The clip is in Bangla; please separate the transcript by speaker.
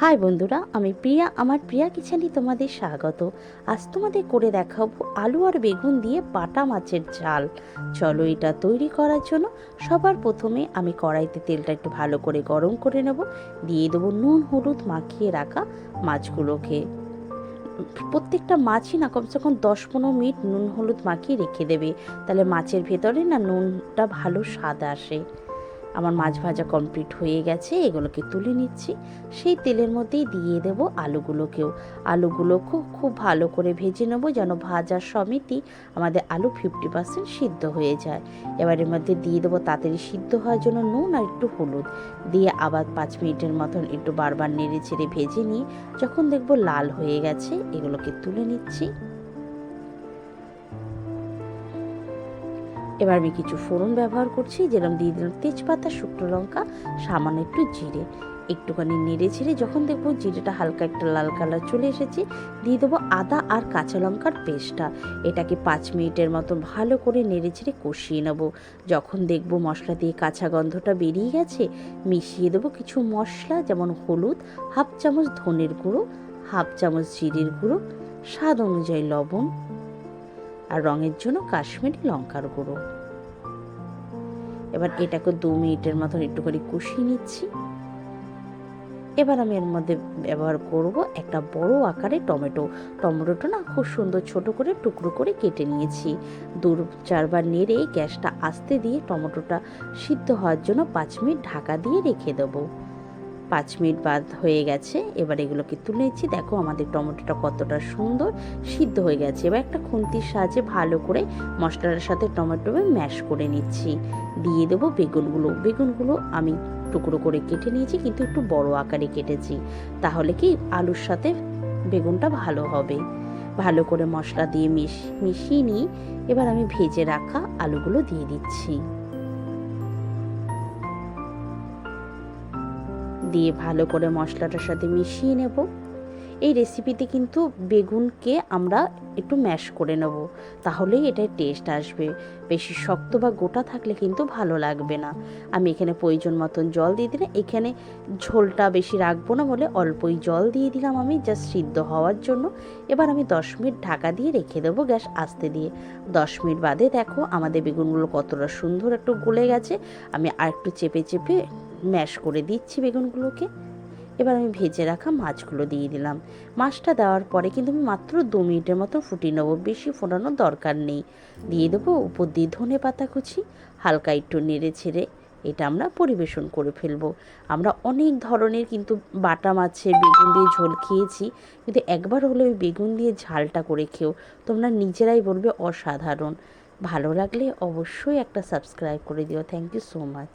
Speaker 1: হাই বন্ধুরা, আমি প্রিয়া। আমার প্রিয়া কিচেনে তোমাদের স্বাগত। আজ তোমাদের করে দেখাবো আলু আর বেগুন দিয়ে বাটা মাছের ঝাল। চলো এটা তৈরি করার জন্য সবার প্রথমে আমি কড়াইতে তেলটা একটু ভালো করে গরম করে নেব। দিয়ে দেবো নুন, হলুদ মাখিয়ে রাখা মাছগুলোকে। প্রত্যেকটা মাছই না, কমসে কম দশ পনেরো মিনিট নুন, হলুদ মাখিয়ে রেখে দেবে। তাহলে মাছের ভেতরে না নুনটা ভালো স্বাদ আসে। আমার মাছ ভাজা কমপ্লিট হয়ে গেছে, এগুলোকে তুলে নিচ্ছি। সেই তেলের মধ্যেই দিয়ে দেব আলুগুলোকেও। আলুগুলো খুব খুব ভালো করে ভেজে নেব যেন ভাজার সমেতই আমাদের আলু ফিফটি পার্সেন্ট সিদ্ধ হয়ে যায়। এবার এর মধ্যে দিয়ে দেবো তাড়াতাড়ি সিদ্ধ হওয়ার জন্য নুন আর একটু হলুদ। দিয়ে আবার পাঁচ মিনিটের মতন একটু বারবার নেড়ে ছেড়ে ভেজে নিয়ে যখন দেখব লাল হয়ে গেছে, এগুলোকে তুলে নিচ্ছি। এবার আমি কিছু ফোড়ন ব্যবহার করছি, যেরকম দিয়ে দিলাম তেজপাতা, শুকনো লঙ্কা, সামান্য একটু জিরে। একটুখানি নেড়ে ছেড়ে যখন দেখব জিরেটা হালকা একটা লাল কালার চলে এসেছে, দিয়ে দেবো আদা আর কাঁচা লঙ্কার পেস্টটা। এটাকে পাঁচ মিনিটের মতো ভালো করে নেড়ে ছেড়ে কষিয়ে নেব। যখন দেখব মশলা দিয়ে কাঁচা গন্ধটা বেরিয়ে গেছে, মিশিয়ে দেবো কিছু মশলা, যেমন হলুদ, হাফ চামচ ধনের গুঁড়ো, হাফ চামচ জিরের গুঁড়ো, স্বাদ অনুযায়ী লবণ আর রঙের জন্য কাশ্মীরি লঙ্কার গুঁড়ো। এবার এটাকে দু মিনিটের মতন একটু করে কষিয়ে নিচ্ছি। এবার আমি এর মধ্যে ব্যবহার করব একটা বড় আকারে টমেটো। টমেটোটা না খুব সুন্দর ছোট করে টুকরো করে কেটে নিয়েছি। দু, চারবার নেড়ে গ্যাসটা আস্তে দিয়ে টমেটোটা সিদ্ধ হওয়ার জন্য পাঁচ মিনিট ঢাকা দিয়ে রেখে দেবো। পাঁচ মিনিট বাদ হয়ে গেছে। এবার এগুলোকে তুলে নিচ্ছি। দেখো আমাদের টমেটোটা কতটা সুন্দর সিদ্ধ হয়ে গেছে। এবার একটা খুন্তির সাহায্যে ভালো করে মশলার সাথে টমেটো ম্যাশ করে নিচ্ছি। দিয়ে দেবো বেগুনগুলো। বেগুনগুলো আমি টুকরো করে কেটে নিয়েছি, কিন্তু একটু বড় আকারে কেটেছি। তাহলে কি আলুর সাথে বেগুনটা ভালো হবে। ভালো করে মশলা দিয়ে মিশ, মিশিয়ে নিয়ে এবার আমি ভেজে রাখা আলুগুলো দিয়ে দিচ্ছি। দিয়ে ভালো করে মশলাটার সাথে মিশিয়ে নেব। এই রেসিপিতে কিন্তু বেগুনকে আমরা একটু ম্যাশ করে নেব, তাহলেই এটার টেস্ট আসবে। বেশি শক্ত বা গোটা থাকলে কিন্তু ভালো লাগবে না। আমি এখানে প্রয়োজন মতন জল দিয়ে দিলাম। এখানে ঝোলটা বেশি রাখব না বলে অল্পই জল দিয়ে দিলাম আমি জাস্ট সিদ্ধ হওয়ার জন্য। এবার আমি দশ মিনিট ঢাকা দিয়ে রেখে দেবো গ্যাস আস্তে দিয়ে। দশ মিনিট বাদে দেখো আমাদের বেগুনগুলো কতটা সুন্দর একটু গলে গেছে। আমি আর একটু চেপে চেপে ম্যাশ করে দিচ্ছি বেগুনগুলোকে। এবার আমি ভেজে রাখা মাছগুলো দিয়ে দিলাম। মাছটা দেওয়ার পরে কিন্তু আমি মাত্র দু মিনিটের মতো ফুটিয়ে নেব, বেশি ফোটানোর দরকার নেই। দিয়ে দেবো উপর দিয়ে ধনে পাতা কুচি, হালকা একটু নেড়ে ছেড়ে এটা আমরা পরিবেশন করে ফেলব। আমরা অনেক ধরনের কিন্তু বাটা মাছে বেগুন দিয়ে ঝোল খেয়েছি, কিন্তু একবার হলে ওই বেগুন দিয়ে ঝালটা করে খেও, তোমরা নিজেরাই বলবে অসাধারণ। ভালো লাগলে অবশ্যই একটা সাবস্ক্রাইব করে দিও। Thank you so much